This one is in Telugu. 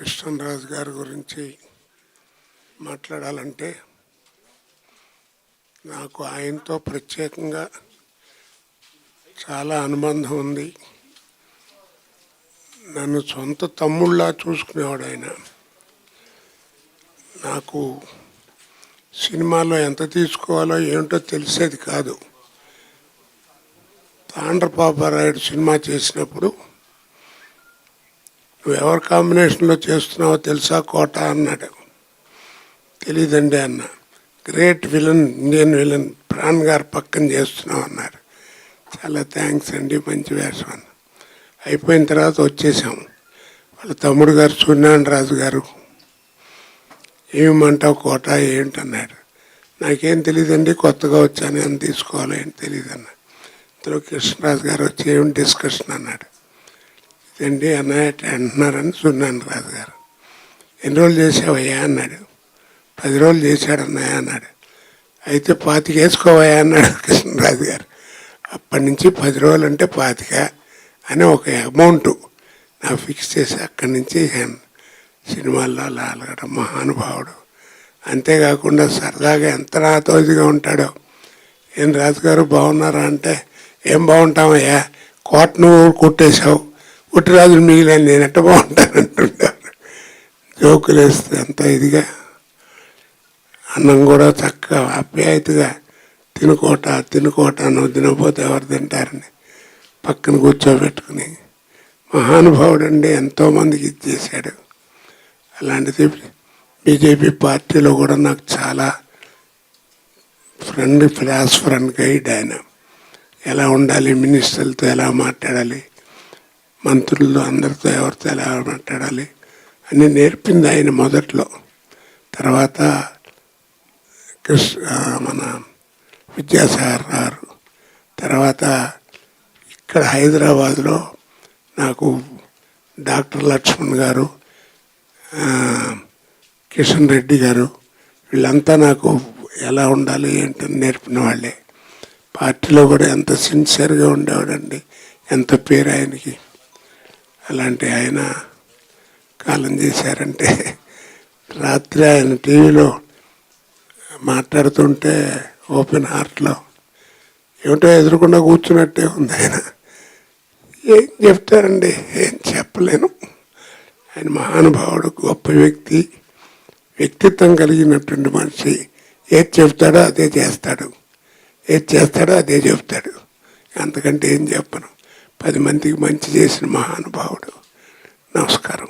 కృష్ణరాజు గారి గురించి మాట్లాడాలంటే నాకు ఆయనతో ప్రత్యేకంగా చాలా అనుబంధం ఉంది. నన్ను సొంత తమ్ముళ్ళా చూసుకునేవాడు ఆయన. నాకు సినిమాలో ఎంత తీసుకోవాలో ఏంటో తెలిసేది కాదు. తాండ్రపాపారాయుడు సినిమా చేసినప్పుడు నువ్వు ఎవరి కాంబినేషన్లో చేస్తున్నావో తెలుసా? కోట అన్నాడు. తెలీదండి అన్న. Great villain Indian villain Pran garu పక్కన చేస్తున్నావు అన్నారు. చాలా థ్యాంక్స్ అండి మంచి వేషం అన్న. అయిపోయిన తర్వాత వచ్చేసాము వాళ్ళ తమ్ముడు గారు సూర్యనారాయణ రాజు గారు ఏమంటావు కోట ఏంటన్నాడు నాకేం తెలియదండి కొత్తగా వచ్చాను అని తీసుకోవాలి ఏం తెలియదు అన్న ఇందులో కృష్ణరాజు గారు వచ్చి ఏమి డిస్కషన్? అన్నాడు. ఏంటి అన్నట్టు అంటున్నారని సున్నాను రాజు గారు. ఎన్ని రోజులు చేసావయ్యా? అన్నాడు. పది రోజులు చేశాడు అన్నయ్య అన్నాడు. అయితే పాతిక వేసుకోవయ్యా? అన్నాడు కృష్ణరాజు గారు. అప్పటి నుంచి పది రోజులు అంటే పాతిక అని ఒక అమౌంట్ నాకు ఫిక్స్ చేసి అక్కడి నుంచి సినిమాల్లో అలా అలగడం మహానుభావుడు. అంతేకాకుండా సరదాగా ఎంత నాతోదిగా ఉంటాడో. ఏం రాజుగారు బాగున్నారా అంటే ఏం బాగుంటామయ్యా? కోట నువ్వు కొట్టేశావు. పుట్టిరాజులు మిగిలిన నేను ఎట్ట బాగుంటానంటుంటారు జోకులు వేస్తే అంత ఇదిగా. అన్నం కూడా చక్కగా ఆప్యాయతగా తినుకోట తినుకోట నువ్వు తినకపోతే ఎవరు తింటారని పక్కన కూర్చోబెట్టుకుని మహానుభావుడు అండి ఎంతోమందికి ఇచ్చేసాడు అలాంటిది బీజేపీ పార్టీలో కూడా నాకు చాలా ఫ్రెండ్ ఫిలాసఫర్ అండ్ గైడ్ ఆయన. ఎలా ఉండాలి మినిస్టర్లతో ఎలా మాట్లాడాలి మంత్రులు అందరితో ఎవరితో ఎలా మాట్లాడాలి అని నేర్పింది ఆయన మొదట్లో. తర్వాత కృష్ణ మన విద్యాసాగర్ గారు. తర్వాత ఇక్కడ హైదరాబాద్లో నాకు డాక్టర్ లక్ష్మణ్ గారు కిషన్ రెడ్డి గారు వీళ్ళంతా నాకు ఎలా ఉండాలి ఏంటని నేర్పిన వాళ్ళే. పార్టీలో కూడా ఎంత సిన్సియర్గా ఉండేవాడండి ఎంత పేరు ఆయనకి. అలాంటి ఆయన కాలం చేశారంటే రాత్రి ఆయన టీవీలో మాట్లాడుతుంటే ఓపెన్ హార్ట్లో ఏమిటో ఎదురుకుండా కూర్చున్నట్టే ఉంది ఆయన. ఏం చెప్తారండి? ఏం చెప్పలేను. ఆయన మహానుభావుడు గొప్ప వ్యక్తి వ్యక్తిత్వం కలిగినటువంటి మనిషి. ఏది చెప్తాడో అదే చేస్తాడు. ఏది చేస్తాడో అదే చెప్తాడు. అంతకంటే ఏం చెప్పను. పది మందికి మంచి చేసిన మహానుభావుడు. నమస్కారం.